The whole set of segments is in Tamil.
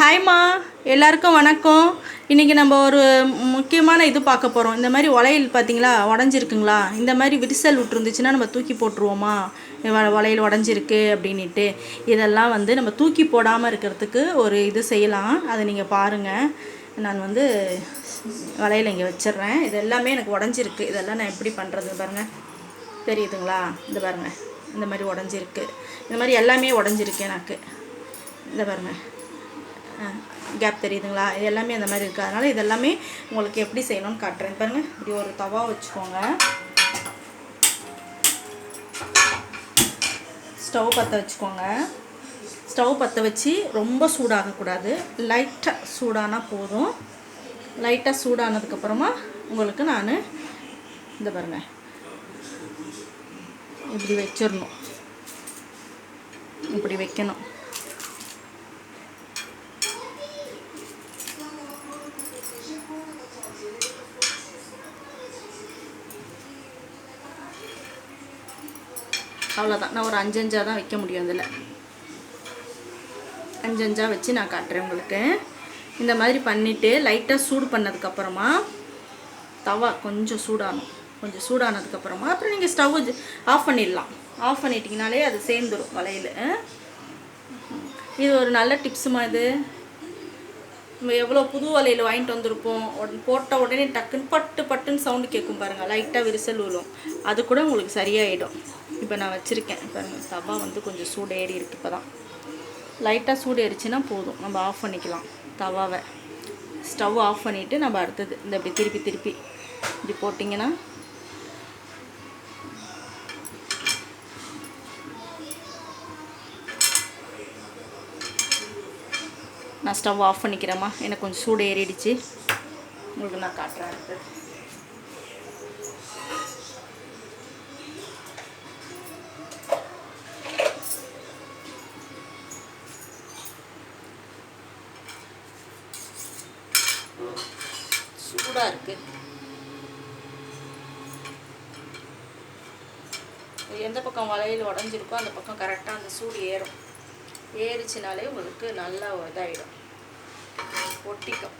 ஹாய்மா எல்லாருக்கும் வணக்கம். இன்றைக்கி நம்ம ஒரு முக்கியமான இது பார்க்க போகிறோம் இந்த மாதிரி வளையல் பார்த்தீங்களா? உடஞ்சிருக்குங்களா? இந்த மாதிரி விரிசல் விட்டுருந்துச்சுன்னா நம்ம தூக்கி போட்டுருவோமா? வளையல் உடஞ்சிருக்கு அப்படின்ட்டு இதெல்லாம் வந்து நம்ம தூக்கி போடாமல் இருக்கிறதுக்கு ஒரு இது செய்யலாம். அதை நீங்கள் பாருங்கள் நான் வந்து வளையல் இங்கே வச்சிடுறேன். இது எல்லாமே எனக்கு உடஞ்சிருக்கு. இதெல்லாம் நான் எப்படி பண்ணுறது பாருங்கள் தெரியுதுங்களா? இந்த பாருங்கள் இந்த மாதிரி உடஞ்சிருக்கு. இந்த மாதிரி எல்லாமே உடஞ்சிருக்கு எனக்கு. இந்த பாருங்கள் கேப் தெரியுதுங்களா? இது எல்லாமே அந்த மாதிரி இருக்குது அதனால் இதெல்லாமே உங்களுக்கு எப்படி செய்யணும்னு காட்டுறேன். பாருங்கள் இப்படி ஒரு தவா வச்சுக்கோங்க. ஸ்டவ் பற்ற வச்சுக்கோங்க. ஸ்டவ் பற்ற வச்சு ரொம்ப சூடாகக்கூடாது. லைட்டாக சூடானா போதும். லைட்டாக சூடானதுக்கப்புறமா உங்களுக்கு நான் இந்த பாருங்கள் இப்படி வச்சிடணும் இப்படி வைக்கணும். அவ்வளோதான் நான் ஒரு அஞ்சஞ்சா தான் வைக்க முடியும் அதில். அஞ்சஞ்சா வச்சு நான் காட்டுறேன் உங்களுக்கு. இந்த மாதிரி பண்ணிவிட்டு லைட்டாக சூடு பண்ணதுக்கப்புறமா தவா கொஞ்சம் சூடாகணும். கொஞ்சம் சூடானதுக்கப்புறமா அப்புறம் நீங்கள் ஸ்டவ் ஆஃப் பண்ணிடலாம். ஆஃப் பண்ணிட்டீங்கனாலே அது சேர்ந்துடும் வலையில் இது ஒரு நல்ல டிப்ஸுமா இது. நம்ம எவ்வளோ புது வலையில் வாங்கிட்டு வந்திருப்போம். உடனே போட்ட உடனே டக்குன்னு பட்டு பட்டுன்னு சவுண்டு கேட்கும் பாருங்கள் லைட்டாக விரிசல் விழும் அது கூட உங்களுக்கு சரியாயிடும். இப்போ நான் வச்சுருக்கேன். இப்போ தவா வந்து கொஞ்சம் சூடு ஏறி இருக்கு இப்போ தான். லைட்டாக சூடு ஏறிச்சுன்னா போதும். நம்ம ஆஃப் பண்ணிக்கலாம். தவாவை. ஸ்டவ் ஆஃப் பண்ணிவிட்டு நம்ம அடுத்தது இந்த இப்படி திருப்பி திருப்பி இப்படி போட்டிங்கன்னா நான் ஸ்டவ் ஆஃப் பண்ணிக்கிறேம்மா. எனக்கு கொஞ்சம் சூடு ஏறிடுச்சு உங்களுக்கு நான் காட்டுறேன் அடுத்து. சூடாக இருக்கு. எந்த பக்கம் வளையல் உடஞ்சிருக்கோ அந்த பக்கம் கரெக்டாக அந்த சூடு ஏறும். ஏறிச்சினாலே உங்களுக்கு நல்லா இதாகிடும் ஒட்டிக்கும்.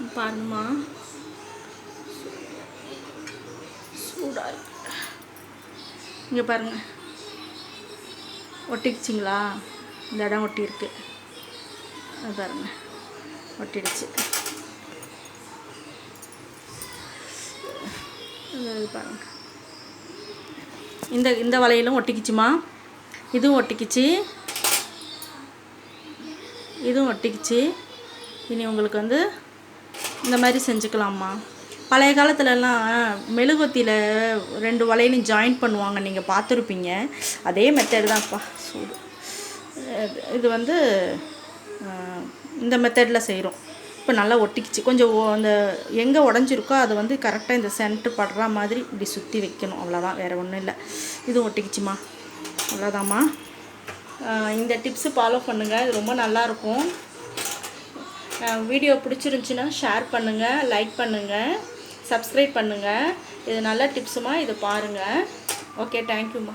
பாருமா. சூடாக இருக்கு. இங்கே பாருங்க. ஒட்டிக்கிச்சிங்களா இந்த இடம் ஒட்டியிருக்கு. அது பாருங்க. ஒட்டிடுச்சு. பாருங்கள் பாருங்க. இந்த இந்த வலையிலும் ஒட்டிக்குச்சுமா? இதுவும் ஒட்டிக்கிச்சு. இதுவும் ஒட்டிக்குச்சு. இனி உங்களுக்கு வந்து இந்த மாதிரி செஞ்சுக்கலாம்மா பழைய காலத்துலலாம் மெழுகுவத்தியில் ரெண்டு வலையிலையும் ஜாயின் பண்ணுவாங்க நீங்கள் பார்த்துருப்பீங்க. அதே மெத்தட் தான்ப்பா சூடு. இது- இது வந்து இந்த மெத்தடில் செய்கிறோம் இப்போ நல்லா ஒட்டிக்கிச்சு. கொஞ்சம் ஓ- அந்த எங்கே உடஞ்சிருக்கோ அதை வந்து கரெக்டாக இந்த சென்ட்ரு படுற மாதிரி இப்படி சுற்றி வைக்கணும். அவ்வளோதான் வேறு ஒன்றும் இல்லை. இதுவும் ஒட்டிக்கிச்சுமா? அவ்வளோதாம்மா இந்த டிப்ஸு ஃபாலோ பண்ணுங்கள் இது ரொம்ப நல்லாயிருக்கும் வீடியோ பிடிச்சிருந்துச்சின்னா ஷேர் பண்ணுங்கள் லைக் பண்ணுங்கள் சப்ஸ்கிரைப் பண்ணுங்கள் இது நல்ல டிப்ஸுமா இது பாருங்கள் ஓகே தேங்க்யூம்மா